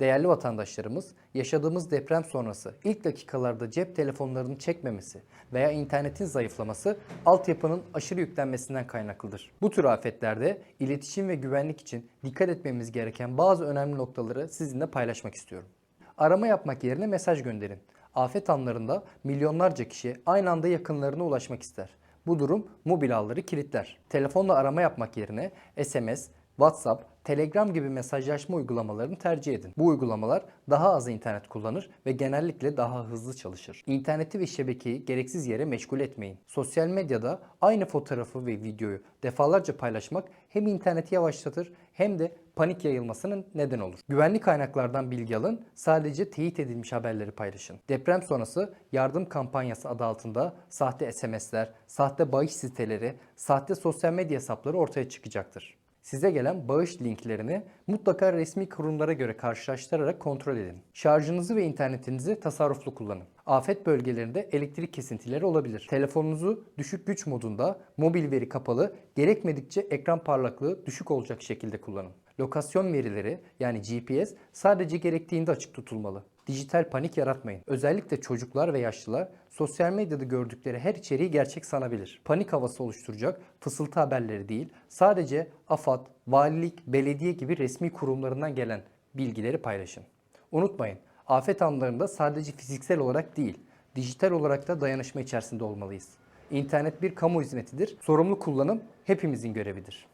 Değerli vatandaşlarımız, yaşadığımız deprem sonrası ilk dakikalarda cep telefonlarını çekmemesi veya internetin zayıflaması altyapının aşırı yüklenmesinden kaynaklıdır. Bu tür afetlerde iletişim ve güvenlik için dikkat etmemiz gereken bazı önemli noktaları sizinle paylaşmak istiyorum. Arama yapmak yerine mesaj gönderin. Afet anlarında milyonlarca kişi aynı anda yakınlarına ulaşmak ister. Bu durum mobil ağları kilitler. Telefonla arama yapmak yerine SMS, WhatsApp, Telegram gibi mesajlaşma uygulamalarını tercih edin. Bu uygulamalar daha az internet kullanır ve genellikle daha hızlı çalışır. İnterneti ve şebekeyi gereksiz yere meşgul etmeyin. Sosyal medyada aynı fotoğrafı ve videoyu defalarca paylaşmak hem interneti yavaşlatır hem de panik yayılmasının neden olur. Güvenli kaynaklardan bilgi alın, sadece teyit edilmiş haberleri paylaşın. Deprem sonrası yardım kampanyası adı altında sahte SMS'ler, sahte bahis siteleri, sahte sosyal medya hesapları ortaya çıkacaktır. Size gelen bağış linklerini mutlaka resmi kurumlara göre karşılaştırarak kontrol edin. Şarjınızı ve internetinizi tasarruflu kullanın. Afet bölgelerinde elektrik kesintileri olabilir. Telefonunuzu düşük güç modunda, mobil veri kapalı, gerekmedikçe ekran parlaklığı düşük olacak şekilde kullanın. Lokasyon verileri yani GPS sadece gerektiğinde açık tutulmalı. Dijital panik yaratmayın. Özellikle çocuklar ve yaşlılar sosyal medyada gördükleri her içeriği gerçek sanabilir. Panik havası oluşturacak fısıltı haberleri değil, sadece AFAD, valilik, belediye gibi resmi kurumlarından gelen bilgileri paylaşın. Unutmayın, afet anlarında sadece fiziksel olarak değil, dijital olarak da dayanışma içerisinde olmalıyız. İnternet bir kamu hizmetidir. Sorumlu kullanım hepimizin görevidir.